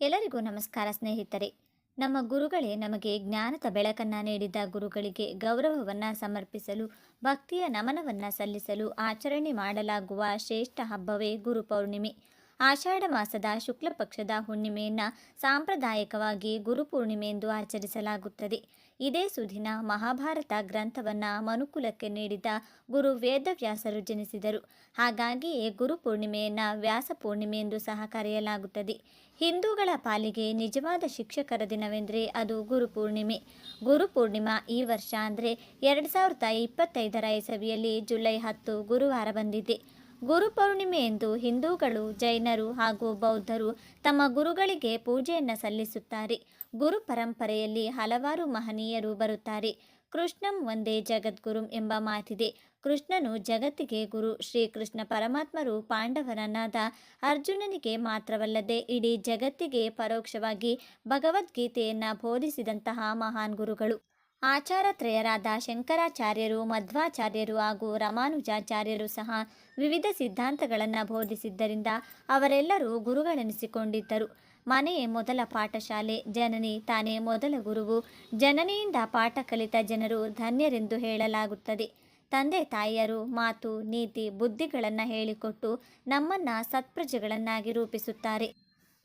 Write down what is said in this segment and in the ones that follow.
ಎಲ್ಲರಿಗೂ ನಮಸ್ಕಾರ ಸ್ನೇಹಿತರೆ. ನಮ್ಮ ಗುರುಗಳೇ ನಮಗೆ ಜ್ಞಾನದ ಬೆಳಕನ್ನು ನೀಡಿದ ಗುರುಗಳಿಗೆ ಗೌರವವನ್ನು ಸಮರ್ಪಿಸಲು, ಭಕ್ತಿಯ ನಮನವನ್ನು ಸಲ್ಲಿಸಲು ಆಚರಣೆ ಮಾಡಲಾಗುವ ಶ್ರೇಷ್ಠ ಹಬ್ಬವೇ ಗುರುಪೌರ್ಣಿಮೆ. ಆಷಾಢ ಮಾಸದ ಶುಕ್ಲ ಪಕ್ಷದ ಹುಣ್ಣಿಮೆಯನ್ನು ಸಾಂಪ್ರದಾಯಿಕವಾಗಿ ಗುರುಪೂರ್ಣಿಮೆ ಎಂದು ಆಚರಿಸಲಾಗುತ್ತದೆ. ಇದೇ ಸುದಿನ ಮಹಾಭಾರತ ಗ್ರಂಥವನ್ನು ಮನುಕುಲಕ್ಕೆ ನೀಡಿದ ಗುರು ವೇದವ್ಯಾಸರು ಜನಿಸಿದರು. ಹಾಗಾಗಿಯೇ ಗುರುಪೂರ್ಣಿಮೆಯನ್ನು ವ್ಯಾಸ ಪೂರ್ಣಿಮೆ ಎಂದು ಸಹ ಕರೆಯಲಾಗುತ್ತದೆ. ಹಿಂದೂಗಳ ಪಾಲಿಗೆ ನಿಜವಾದ ಶಿಕ್ಷಕರ ದಿನವೆಂದರೆ ಅದು ಗುರುಪೂರ್ಣಿಮೆ ಗುರುಪೂರ್ಣಿಮಾ ಈ ವರ್ಷ ಅಂದರೆ ಎರಡು ಸಾವಿರದ ಇಪ್ಪತ್ತೈದರ ಇಸವಿಯಲ್ಲಿ ಜುಲೈ ಹತ್ತು ಗುರುವಾರ ಬಂದಿದೆ. ಗುರುಪೌರ್ಣಿಮೆ ಎಂದು ಹಿಂದೂಗಳು, ಜೈನರು ಹಾಗೂ ಬೌದ್ಧರು ತಮ್ಮ ಗುರುಗಳಿಗೆ ಪೂಜೆಯನ್ನು ಸಲ್ಲಿಸುತ್ತಾರೆ. ಗುರು ಪರಂಪರೆಯಲ್ಲಿ ಹಲವಾರು ಮಹನೀಯರು ಬರುತ್ತಾರೆ. ಕೃಷ್ಣಂ ಒಂದೇ ಜಗದ್ಗುರುಂ ಎಂಬ ಮಾತಿದೆ. ಕೃಷ್ಣನು ಜಗತ್ತಿಗೆ ಗುರು. ಶ್ರೀಕೃಷ್ಣ ಪರಮಾತ್ಮರು ಪಾಂಡವರನಾದ ಅರ್ಜುನನಿಗೆ ಮಾತ್ರವಲ್ಲದೆ ಇಡೀ ಜಗತ್ತಿಗೆ ಪರೋಕ್ಷವಾಗಿ ಭಗವದ್ಗೀತೆಯನ್ನು ಬೋಧಿಸಿದಂತಹ ಮಹಾನ್ ಗುರುಗಳು. ಆಚಾರತ್ರಯರಾದ ಶಂಕರಾಚಾರ್ಯರು, ಮಧ್ವಾಚಾರ್ಯರು ಹಾಗೂ ರಾಮಾನುಜಾಚಾರ್ಯರು ಸಹ ವಿವಿಧ ಸಿದ್ಧಾಂತಗಳನ್ನು ಬೋಧಿಸಿದ್ದರಿಂದ ಅವರೆಲ್ಲರೂ ಗುರುಗಳೆನಿಸಿಕೊಂಡಿದ್ದರು. ಮನೆಯೇ ಮೊದಲ ಪಾಠಶಾಲೆ, ಜನನಿ ತಾನೇ ಮೊದಲ ಗುರುವು. ಜನನಿಯಿಂದ ಪಾಠ ಕಲಿತ ಜನರು ಧನ್ಯರೆಂದು ಹೇಳಲಾಗುತ್ತದೆ. ತಂದೆ ತಾಯಿಯರು ಮಾತು, ನೀತಿ, ಬುದ್ಧಿಗಳನ್ನು ಹೇಳಿಕೊಟ್ಟು ನಮ್ಮನ್ನು ಸತ್ಪ್ರಜೆಗಳನ್ನಾಗಿ ರೂಪಿಸುತ್ತಾರೆ.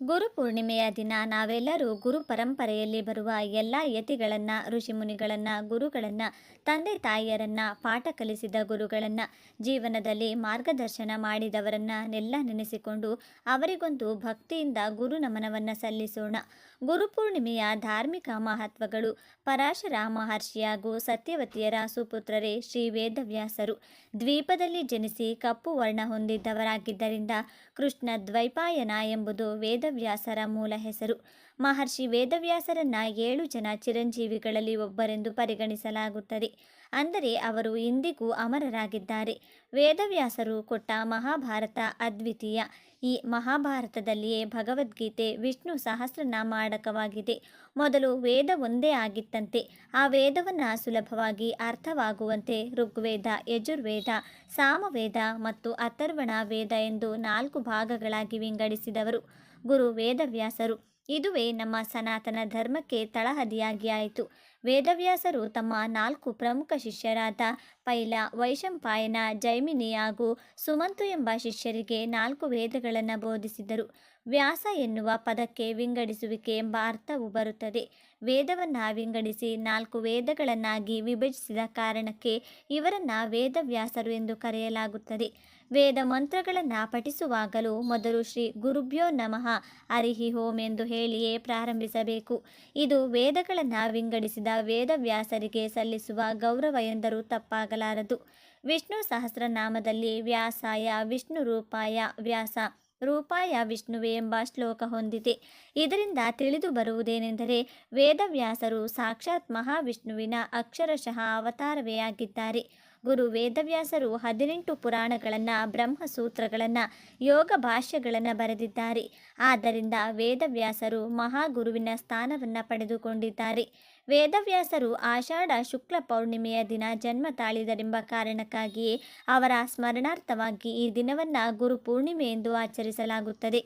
ಗುರುಪೂರ್ಣಿಮೆಯ ದಿನ ನಾವೆಲ್ಲರೂ ಗುರು ಪರಂಪರೆಯಲ್ಲಿ ಬರುವ ಎಲ್ಲ ಯತಿಗಳನ್ನು ಋಷಿಮುನಿಗಳನ್ನು ಗುರುಗಳನ್ನು, ತಂದೆ ತಾಯಿಯರನ್ನು, ಪಾಠ ಕಲಿಸಿದ ಗುರುಗಳನ್ನು, ಜೀವನದಲ್ಲಿ ಮಾರ್ಗದರ್ಶನ ಮಾಡಿದವರನ್ನೆಲ್ಲ ನೆನೆಸಿಕೊಂಡು ಅವರಿಗೊಂದು ಭಕ್ತಿಯಿಂದ ಗುರು ನಮನವನ್ನು ಸಲ್ಲಿಸೋಣ. ಗುರುಪೂರ್ಣಿಮೆಯ ಧಾರ್ಮಿಕ ಮಹತ್ವಗಳು. ಪರಾಶರ ಮಹರ್ಷಿ ಹಾಗೂ ಸತ್ಯವತಿಯರ ಸುಪುತ್ರರೇ, ಶ್ರೀ ವೇದವ್ಯಾಸರು ದ್ವೀಪದಲ್ಲಿ ಜನಿಸಿ ಕಪ್ಪು ವರ್ಣ ಹೊಂದಿದ್ದವರಾಗಿದ್ದರಿಂದ ಕೃಷ್ಣ ದ್ವೈಪಾಯನ ಎಂಬುದು ವೇದವ್ಯಾಸರ ಮೂಲ ಹೆಸರು. ಮಹರ್ಷಿ ವೇದವ್ಯಾಸರನ್ನ ಏಳು ಜನ ಚಿರಂಜೀವಿಗಳಲ್ಲಿ ಒಬ್ಬರೆಂದು ಪರಿಗಣಿಸಲಾಗುತ್ತದೆ. ಅಂದರೆ ಅವರು ಇಂದಿಗೂ ಅಮರರಾಗಿದ್ದಾರೆ. ವೇದವ್ಯಾಸರು ಕೊಟ್ಟ ಮಹಾಭಾರತ ಅದ್ವಿತೀಯ. ಈ ಮಹಾಭಾರತದಲ್ಲಿಯೇ ಭಗವದ್ಗೀತೆ ವಿಷ್ಣು ಸಹಸ್ರನಾಮಾಡಕವಾಗಿದೆ ಮೊದಲು ವೇದ ಒಂದೇ ಆಗಿತ್ತಂತೆ. ಆ ವೇದವನ್ನು ಸುಲಭವಾಗಿ ಅರ್ಥವಾಗುವಂತೆ ಋಗ್ವೇದ, ಯಜುರ್ವೇದ, ಸಾಮವೇದ ಮತ್ತು ಅಥರ್ವಣ ವೇದ ಎಂದು ನಾಲ್ಕು ಭಾಗಗಳಾಗಿ ವಿಂಗಡಿಸಿದವರು ಗುರು ವೇದವ್ಯಾಸರು. ಇದುವೇ ನಮ್ಮ ಸನಾತನ ಧರ್ಮಕ್ಕೆ ತಳಹದಿಯಾಗಿ ಆಯಿತು ವೇದವ್ಯಾಸರು ತಮ್ಮ ನಾಲ್ಕು ಪ್ರಮುಖ ಶಿಷ್ಯರಾದ ಪೈಲ ವೈಶಂಪಾಯನ ಜೈಮಿನಿ ಹಾಗೂ ಸುಮಂತು ಎಂಬ ಶಿಷ್ಯರಿಗೆ ನಾಲ್ಕು ವೇದಗಳನ್ನು ಬೋಧಿಸಿದರು. ವ್ಯಾಸ ಎನ್ನುವ ಪದಕ್ಕೆ ವಿಂಗಡಿಸುವಿಕೆ ಎಂಬ ಅರ್ಥವು ಬರುತ್ತದೆ. ವೇದವನ್ನು ವಿಂಗಡಿಸಿ ನಾಲ್ಕು ವೇದಗಳನ್ನಾಗಿ ವಿಭಜಿಸಿದ ಕಾರಣಕ್ಕೆ ಇವರನ್ನು ವೇದವ್ಯಾಸರು ಎಂದು ಕರೆಯಲಾಗುತ್ತದೆ. ವೇದ ಮಂತ್ರಗಳನ್ನು ಪಠಿಸುವಾಗಲೂ ಮೊದಲು ಶ್ರೀ ಗುರುಭ್ಯೋ ನಮಃ ಅರಿಹಿ ಹೋಮ್ ಎಂದು ಹೇಳಿಯೇ ಪ್ರಾರಂಭಿಸಬೇಕು. ಇದು ವೇದಗಳನ್ನು ವಿಂಗಡಿಸಿದ ವೇದವ್ಯಾಸರಿಗೆ ಸಲ್ಲಿಸುವ ಗೌರವ ಎಂದರೂ ತಪ್ಪಾಗಲಾರದು. ವಿಷ್ಣು ಸಹಸ್ರನಾಮದಲ್ಲಿ ವ್ಯಾಸಾಯ ವಿಷ್ಣು ರೂಪಾಯ ವ್ಯಾಸ ರೂಪಾಯ ವಿಷ್ಣುವೆ ಎಂಬ ಶ್ಲೋಕ ಹೊಂದಿದೆ. ಇದರಿಂದ ತಿಳಿದು ಬರುವುದೇನೆಂದರೆ ವೇದವ್ಯಾಸರು ಸಾಕ್ಷಾತ್ ಮಹಾವಿಷ್ಣುವಿನ ಅಕ್ಷರಶಃ ಅವತಾರವೇ ಆಗಿದ್ದಾರೆ. ಗುರು ವೇದವ್ಯಾಸರು ಹದಿನೆಂಟು ಪುರಾಣಗಳನ್ನು, ಬ್ರಹ್ಮಸೂತ್ರಗಳನ್ನು, ಯೋಗ ಭಾಷ್ಯಗಳನ್ನು ಬರೆದಿದ್ದಾರೆ. ಆದ್ದರಿಂದ ವೇದವ್ಯಾಸರು ಮಹಾಗುರುವಿನ ಸ್ಥಾನವನ್ನು ಪಡೆದುಕೊಂಡಿದ್ದಾರೆ. ವೇದವ್ಯಾಸರು ಆಷಾಢ ಶುಕ್ಲ ಪೌರ್ಣಿಮೆಯ ದಿನ ಜನ್ಮ ತಾಳಿದರೆಂಬ ಕಾರಣಕ್ಕಾಗಿಯೇ ಅವರ ಸ್ಮರಣಾರ್ಥವಾಗಿ ಈ ದಿನವನ್ನು ಗುರು ಪೂರ್ಣಿಮೆ ಎಂದು ಆಚರಿಸಲಾಗುತ್ತದೆ.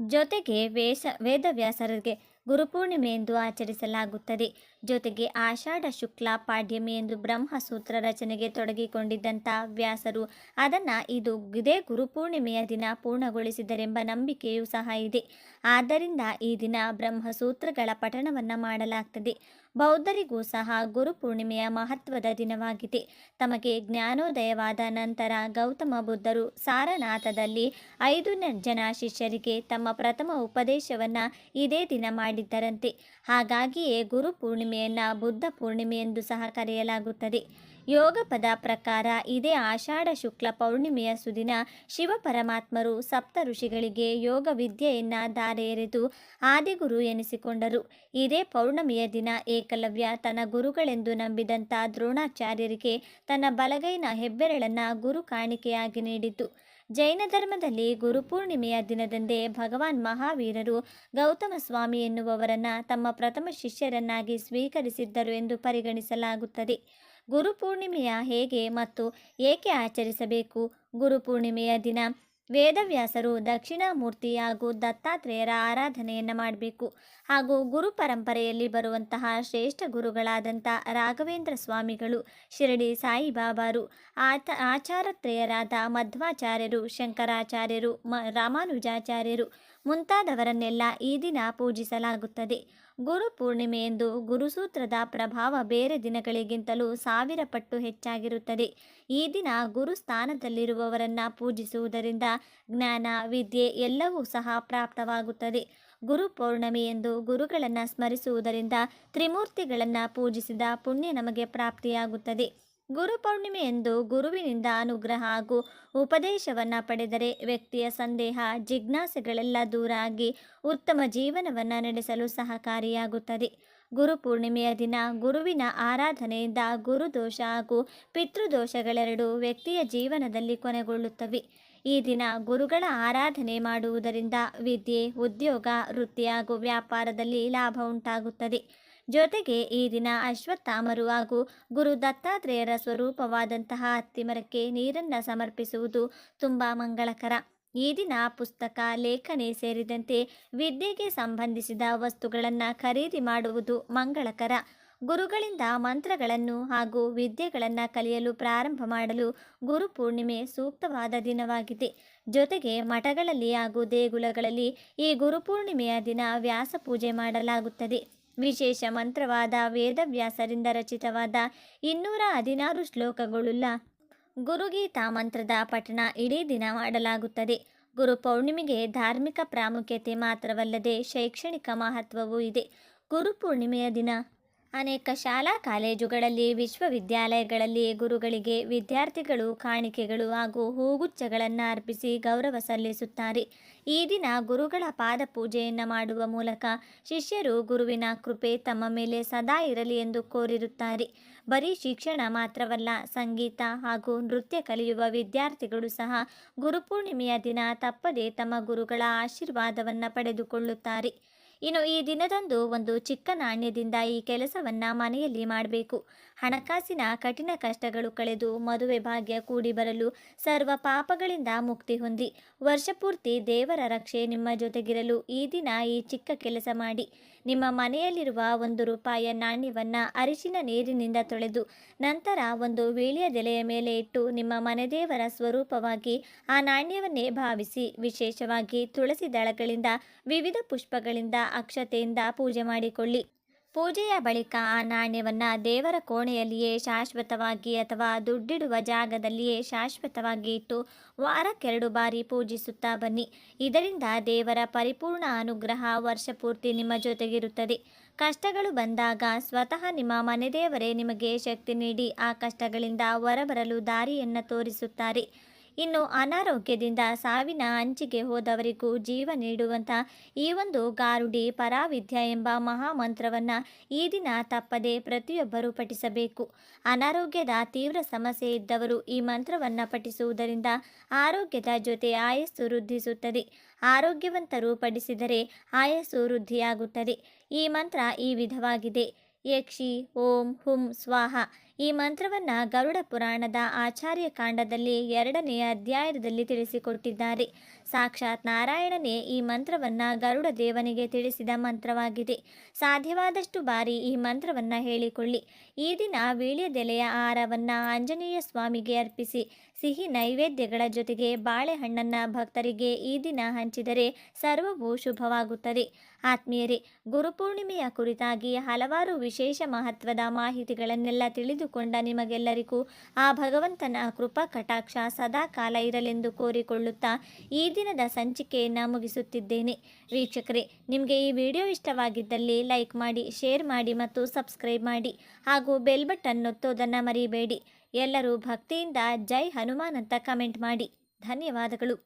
ಜೊತೆಗೆ ವೇಷ, ವೇದವ್ಯಾಸರಿಗೆ ಗುರುಪೂರ್ಣಿಮೆ ಎಂದು ಆಚರಿಸಲಾಗುತ್ತದೆ. ಜೊತೆಗೆ ಆಷಾಢ ಶುಕ್ಲ ಪಾಡ್ಯಮಿ ಎಂದು ಬ್ರಹ್ಮಸೂತ್ರ ರಚನೆಗೆ ತೊಡಗಿಕೊಂಡಿದ್ದಂಥ ವ್ಯಾಸರು, ಅದನ್ನು ಇದು ಇದೇ ಗುರುಪೂರ್ಣಿಮೆಯ ದಿನ ಪೂರ್ಣಗೊಳಿಸಿದರೆಂಬ ನಂಬಿಕೆಯೂ ಸಹ ಇದೆ. ಆದ್ದರಿಂದ ಈ ದಿನ ಬ್ರಹ್ಮಸೂತ್ರಗಳ ಪಠಣವನ್ನು ಮಾಡಲಾಗ್ತದೆ. ಬೌದ್ಧರಿಗೂ ಸಹ ಗುರುಪೂರ್ಣಿಮೆಯ ಮಹತ್ವದ ದಿನವಾಗಿದೆ. ತಮಗೆ ಜ್ಞಾನೋದಯವಾದ ನಂತರ ಗೌತಮ ಬುದ್ಧರು ಸಾರನಾಥದಲ್ಲಿ ಐದು ಜನ ಶಿಷ್ಯರಿಗೆ ತಮ್ಮ ಪ್ರಥಮ ಉಪದೇಶವನ್ನು ಇದೇ ದಿನ ಮಾಡಿದ್ದರಂತೆ. ಹಾಗಾಗಿಯೇ ಗುರು ಪೂರ್ಣಿಮೆಯನ್ನು ಬುದ್ಧ ಪೂರ್ಣಿಮೆ ಎಂದು ಸಹ ಕರೆಯಲಾಗುತ್ತದೆ. ಯೋಗ ಪದ ಪ್ರಕಾರ ಇದೇ ಆಷಾಢ ಶುಕ್ಲ ಪೌರ್ಣಿಮೆಯ ಸುದಿನ ಶಿವ ಪರಮಾತ್ಮರು ಸಪ್ತ ಋಷಿಗಳಿಗೆ ಯೋಗ ವಿದ್ಯೆಯನ್ನು ದಾರೆ ಎರೆದು ಆದಿಗುರು ಎನಿಸಿಕೊಂಡರು. ಇದೇ ಪೌರ್ಣಮಿಯ ದಿನ ಏಕಲವ್ಯ ತನ್ನ ಗುರುಗಳೆಂದು ನಂಬಿದಂಥ ದ್ರೋಣಾಚಾರ್ಯರಿಗೆ ತನ್ನ ಬಲಗೈನ ಹೆಬ್ಬೆರಳನ್ನು ಗುರು ಕಾಣಿಕೆಯಾಗಿ ನೀಡಿತು. ಜೈನ ಧರ್ಮದಲ್ಲಿ ಗುರುಪೂರ್ಣಿಮೆಯ ದಿನದಂದೇ ಭಗವಾನ್ ಮಹಾವೀರರು ಗೌತಮ ಸ್ವಾಮಿ ಎನ್ನುವವರನ್ನು ತಮ್ಮ ಪ್ರಥಮ ಶಿಷ್ಯರನ್ನಾಗಿ ಸ್ವೀಕರಿಸಿದ್ದರು ಎಂದು ಪರಿಗಣಿಸಲಾಗುತ್ತದೆ. ಗುರುಪೂರ್ಣಿಮೆಯ ಹೇಗೆ ಮತ್ತು ಏಕೆ ಆಚರಿಸಬೇಕು? ಗುರುಪೂರ್ಣಿಮೆಯ ದಿನ ವೇದವ್ಯಾಸರು ದಕ್ಷಿಣಾಮೂರ್ತಿ ಹಾಗೂ ದತ್ತಾತ್ರೇಯರ ಆರಾಧನೆಯನ್ನು ಮಾಡಬೇಕು. ಹಾಗೂ ಗುರು ಪರಂಪರೆಯಲ್ಲಿ ಬರುವಂತಹ ಶ್ರೇಷ್ಠ ಗುರುಗಳಾದಂಥ ರಾಘವೇಂದ್ರ ಸ್ವಾಮಿಗಳು, ಶಿರಡಿ ಸಾಯಿಬಾಬಾರು, ಆತ ಆಚಾರತ್ರೇಯರಾದ ಮಧ್ವಾಚಾರ್ಯರು, ಶಂಕರಾಚಾರ್ಯರು, ಮ ರಾಮಾನುಜಾಚಾರ್ಯರು ಮುಂತಾದವರನ್ನೆಲ್ಲ ಈ ದಿನ ಪೂಜಿಸಲಾಗುತ್ತದೆ. ಗುರು ಪೂರ್ಣಿಮೆಯೆಂದು ಗುರುಸೂತ್ರದ ಪ್ರಭಾವ ಬೇರೆ ದಿನಗಳಿಗಿಂತಲೂ ಸಾವಿರ ಪಟ್ಟು ಹೆಚ್ಚಾಗಿರುತ್ತದೆ. ಈ ದಿನ ಗುರು ಸ್ಥಾನದಲ್ಲಿರುವವರನ್ನು ಪೂಜಿಸುವುದರಿಂದ ಜ್ಞಾನ, ವಿದ್ಯೆ ಎಲ್ಲವೂ ಸಹ ಪ್ರಾಪ್ತವಾಗುತ್ತದೆ. ಗುರು ಪೌರ್ಣಮಿಯಂದು ಗುರುಗಳನ್ನು ಸ್ಮರಿಸುವುದರಿಂದ ತ್ರಿಮೂರ್ತಿಗಳನ್ನು ಪೂಜಿಸಿದ ಪುಣ್ಯ ನಮಗೆ ಪ್ರಾಪ್ತಿಯಾಗುತ್ತದೆ. ಗುರು ಪೌರ್ಣಿಮೆಯಂದು ಗುರುವಿನಿಂದ ಅನುಗ್ರಹ ಹಾಗೂ ಉಪದೇಶವನ್ನು ಪಡೆದರೆ ವ್ಯಕ್ತಿಯ ಸಂದೇಹ, ಜಿಜ್ಞಾಸೆಗಳೆಲ್ಲ ದೂರ ಆಗಿ ಉತ್ತಮ ಜೀವನವನ್ನು ನಡೆಸಲು ಸಹಕಾರಿಯಾಗುತ್ತದೆ. ಗುರು ಪೂರ್ಣಿಮೆಯ ದಿನ ಗುರುವಿನ ಆರಾಧನೆಯಿಂದ ಗುರುದೋಷ ಹಾಗೂ ಪಿತೃದೋಷಗಳೆರಡು ವ್ಯಕ್ತಿಯ ಜೀವನದಲ್ಲಿ ಕೊನೆಗೊಳ್ಳುತ್ತವೆ. ಈ ದಿನ ಗುರುಗಳ ಆರಾಧನೆ ಮಾಡುವುದರಿಂದ ವಿದ್ಯೆ, ಉದ್ಯೋಗ, ವೃತ್ತಿ ಹಾಗೂ ವ್ಯಾಪಾರದಲ್ಲಿ ಲಾಭ ಉಂಟಾಗುತ್ತದೆ. ಜೊತೆಗೆ ಈ ದಿನ ಅಶ್ವತ್ಥಾಮರು ಹಾಗೂ ಗುರು ದತ್ತಾತ್ರೇಯರ ಸ್ವರೂಪವಾದಂತಹ ಅತ್ತಿಮರಕ್ಕೆ ನೀರನ್ನು ಸಮರ್ಪಿಸುವುದು ತುಂಬ ಮಂಗಳಕರ. ಈ ದಿನ ಪುಸ್ತಕ, ಲೇಖನಿ ಸೇರಿದಂತೆ ವಿದ್ಯೆಗೆ ಸಂಬಂಧಿಸಿದ ವಸ್ತುಗಳನ್ನು ಖರೀದಿ ಮಾಡುವುದು ಮಂಗಳಕರ. ಗುರುಗಳಿಂದ ಮಂತ್ರಗಳನ್ನು ಹಾಗೂ ವಿದ್ಯೆಗಳನ್ನು ಕಲಿಯಲು ಪ್ರಾರಂಭ ಮಾಡಲು ಗುರು ಪೂರ್ಣಿಮೆ ಸೂಕ್ತವಾದ ದಿನವಾಗಿದೆ. ಜೊತೆಗೆ ಮಠಗಳಲ್ಲಿ ಹಾಗೂ ದೇಗುಲಗಳಲ್ಲಿ ಈ ಗುರುಪೂರ್ಣಿಮೆಯ ದಿನ ವ್ಯಾಸ ಪೂಜೆ ಮಾಡಲಾಗುತ್ತದೆ. ವಿಶೇಷ ಮಂತ್ರವಾದ ವೇದವ್ಯಾಸರಿಂದ ರಚಿತವಾದ ಇನ್ನೂರ ಹದಿನಾರು ಶ್ಲೋಕಗಳುಳ್ಳ ಗುರುಗೀತಾ ಮಂತ್ರದ ಪಠಣ ಇಡೀ ದಿನ ಮಾಡಲಾಗುತ್ತದೆ. ಗುರು ಪೌರ್ಣಿಮೆಗೆ ಧಾರ್ಮಿಕ ಪ್ರಾಮುಖ್ಯತೆ ಮಾತ್ರವಲ್ಲದೆ ಶೈಕ್ಷಣಿಕ ಮಹತ್ವವೂ ಇದೆ. ಗುರು ಪೂರ್ಣಿಮೆಯ ದಿನ ಅನೇಕ ಶಾಲಾ ಕಾಲೇಜುಗಳಲ್ಲಿ, ವಿಶ್ವವಿದ್ಯಾಲಯಗಳಲ್ಲಿ ಗುರುಗಳಿಗೆ, ವಿದ್ಯಾರ್ಥಿಗಳು ಕಾಣಿಕೆಗಳು ಹಾಗೂ ಹೂಗುಚ್ಛಗಳನ್ನು ಅರ್ಪಿಸಿ ಗೌರವ ಸಲ್ಲಿಸುತ್ತಾರೆ. ಈ ದಿನ ಗುರುಗಳ ಪಾದಪೂಜೆಯನ್ನು ಮಾಡುವ ಮೂಲಕ ಶಿಷ್ಯರು ಗುರುವಿನ ಕೃಪೆ ತಮ್ಮ ಮೇಲೆ ಸದಾ ಇರಲಿ ಎಂದು ಕೋರಿರುತ್ತಾರೆ. ಬರೀ ಶಿಕ್ಷಣ ಮಾತ್ರವಲ್ಲ, ಸಂಗೀತ ಹಾಗೂ ನೃತ್ಯ ಕಲಿಯುವ ವಿದ್ಯಾರ್ಥಿಗಳು ಸಹ ಗುರುಪೂರ್ಣಿಮೆಯ ದಿನ ತಪ್ಪದೇ ತಮ್ಮ ಗುರುಗಳ ಆಶೀರ್ವಾದವನ್ನು ಪಡೆದುಕೊಳ್ಳುತ್ತಾರೆ. ಇನ್ನು ಈ ದಿನದಂದು ಒಂದು ಚಿಕ್ಕ ನಾಣ್ಯದಿಂದ ಈ ಕೆಲಸವನ್ನು ಮನೆಯಲ್ಲಿ ಮಾಡಬೇಕು. ಹಣಕಾಸಿನ ಕಠಿಣ ಕಷ್ಟಗಳು ಕಳೆದು ಮದುವೆ ಭಾಗ್ಯ ಕೂಡಿ ಬರಲು ಸರ್ವ ಪಾಪಗಳಿಂದ ಮುಕ್ತಿ ಹೊಂದಿ ವರ್ಷಪೂರ್ತಿ ದೇವರ ರಕ್ಷೆ ನಿಮ್ಮ ಜೊತೆಗಿರಲು ಈ ದಿನ ಈ ಚಿಕ್ಕ ಕೆಲಸ ಮಾಡಿ. ನಿಮ್ಮ ಮನೆಯಲ್ಲಿರುವ ಒಂದು ರೂಪಾಯಿಯ ನಾಣ್ಯವನ್ನು ಅರಿಶಿನ ನೀರಿನಿಂದ ತೊಳೆದು ನಂತರ ಒಂದು ವೀಳ್ಯದೆಲೆಯ ಮೇಲೆ ಇಟ್ಟು ನಿಮ್ಮ ಮನೆದೇವರ ಸ್ವರೂಪವಾಗಿ ಆ ನಾಣ್ಯವನ್ನೇ ಭಾವಿಸಿ ವಿಶೇಷವಾಗಿ ತುಳಸಿ ದಳಗಳಿಂದ ವಿವಿಧ ಪುಷ್ಪಗಳಿಂದ ಅಕ್ಷತೆಯಿಂದ ಪೂಜೆ ಮಾಡಿಕೊಳ್ಳಿ. ಪೂಜೆಯ ಬಳಿಕ ಆ ನಾಣ್ಯವನ್ನು ದೇವರ ಕೋಣೆಯಲ್ಲಿಯೇ ಶಾಶ್ವತವಾಗಿ ಅಥವಾ ದುಡ್ಡಿಡುವ ಜಾಗದಲ್ಲಿಯೇ ಶಾಶ್ವತವಾಗಿ ಇಟ್ಟು ವಾರಕ್ಕೆರಡು ಬಾರಿ ಪೂಜಿಸುತ್ತಾ ಬನ್ನಿ. ಇದರಿಂದ ದೇವರ ಪರಿಪೂರ್ಣ ಅನುಗ್ರಹ ವರ್ಷಪೂರ್ತಿ ನಿಮ್ಮ ಜೊತೆಗಿರುತ್ತದೆ. ಕಷ್ಟಗಳು ಬಂದಾಗ ಸ್ವತಃ ನಿಮ್ಮ ಮನೆದೇವರೇ ನಿಮಗೆ ಶಕ್ತಿ ನೀಡಿ ಆ ಕಷ್ಟಗಳಿಂದ ಹೊರಬರಲು ದಾರಿಯನ್ನು ತೋರಿಸುತ್ತಾರೆ. ಇನ್ನು ಅನಾರೋಗ್ಯದಿಂದ ಸಾವಿನ ಅಂಚಿಗೆ ಹೋದವರಿಗೂ ಜೀವ ನೀಡುವಂಥ ಈ ಒಂದು ಗಾರುಡಿ ಪರಾವಿದ್ಯ ಎಂಬ ಮಹಾಮಂತ್ರವನ್ನು ಈ ದಿನ ತಪ್ಪದೆ ಪ್ರತಿಯೊಬ್ಬರೂ ಪಠಿಸಬೇಕು. ಅನಾರೋಗ್ಯದ ತೀವ್ರ ಸಮಸ್ಯೆ ಇದ್ದವರು ಈ ಮಂತ್ರವನ್ನು ಪಠಿಸುವುದರಿಂದ ಆರೋಗ್ಯದ ಜೊತೆ ಆಯಸ್ಸು ವೃದ್ಧಿಸುತ್ತದೆ. ಆರೋಗ್ಯವಂತರು ಪಡಿಸಿದರೆ ಆಯಸ್ಸು ವೃದ್ಧಿಯಾಗುತ್ತದೆ. ಈ ಮಂತ್ರ ಈ ವಿಧವಾಗಿದೆ. ಯಕ್ಷಿ, ಓಂ, ಹುಂ, ಸ್ವಾಹ. ಈ ಮಂತ್ರವನ್ನು ಗರುಡ ಪುರಾಣದ ಆಚಾರ್ಯ ಕಾಂಡದಲ್ಲಿ ಎರಡನೆಯ ಅಧ್ಯಾಯದಲ್ಲಿ ತಿಳಿಸಿಕೊಟ್ಟಿದ್ದಾರೆ. ಸಾಕ್ಷಾತ್ ನಾರಾಯಣನೇ ಈ ಮಂತ್ರವನ್ನು ಗರುಡ ದೇವನಿಗೆ ತಿಳಿಸಿದ ಮಂತ್ರವಾಗಿದೆ. ಸಾಧ್ಯವಾದಷ್ಟು ಬಾರಿ ಈ ಮಂತ್ರವನ್ನು ಹೇಳಿಕೊಳ್ಳಿ. ಈ ದಿನ ವೀಳ್ಯದೆಲೆಯ ಆಹಾರವನ್ನು ಆಂಜನೇಯ ಸ್ವಾಮಿಗೆ ಅರ್ಪಿಸಿ, ಸಿಹಿ ನೈವೇದ್ಯಗಳ ಜೊತೆಗೆ ಬಾಳೆಹಣ್ಣನ್ನು ಭಕ್ತರಿಗೆ ಈ ದಿನ ಹಂಚಿದರೆ ಸರ್ವವೂ ಶುಭವಾಗುತ್ತದೆ. ಆತ್ಮೀಯರೇ ಗುರುಪೂರ್ಣಿಮೆಯ ಕುರಿತಾಗಿ ಹಲವಾರು ವಿಶೇಷ ಮಹತ್ವದ ಮಾಹಿತಿಗಳನ್ನೆಲ್ಲ ತಿಳಿದುಕೊಂಡ ನಿಮಗೆಲ್ಲರಿಗೂ ಆ ಭಗವಂತನ ಕೃಪಾ ಕಟಾಕ್ಷ ಸದಾ ಕಾಲ ಇರಲೆಂದು ಕೋರಿಕೊಳ್ಳುತ್ತಾ ಈ ದಿನದ ಸಂಚಿಕೆಯನ್ನು ಮುಗಿಸುತ್ತಿದ್ದೇನೆ. ವೀಕ್ಷಕರೇ, ನಿಮಗೆ ಈ ವಿಡಿಯೋ ಇಷ್ಟವಾಗಿದ್ದಲ್ಲಿ ಲೈಕ್ ಮಾಡಿ, ಶೇರ್ ಮಾಡಿ ಮತ್ತು ಸಬ್ಸ್ಕ್ರೈಬ್ ಮಾಡಿ ಹಾಗೂ ಬೆಲ್ ಬಟನ್ ಒತ್ತೋದನ್ನು ಮರಿಬೇಡಿ. ಎಲ್ಲರೂ ಭಕ್ತಿಯಿಂದ ಜೈ ಹನುಮಾನ್ ಅಂತ ಕಮೆಂಟ್ ಮಾಡಿ. ಧನ್ಯವಾದಗಳು.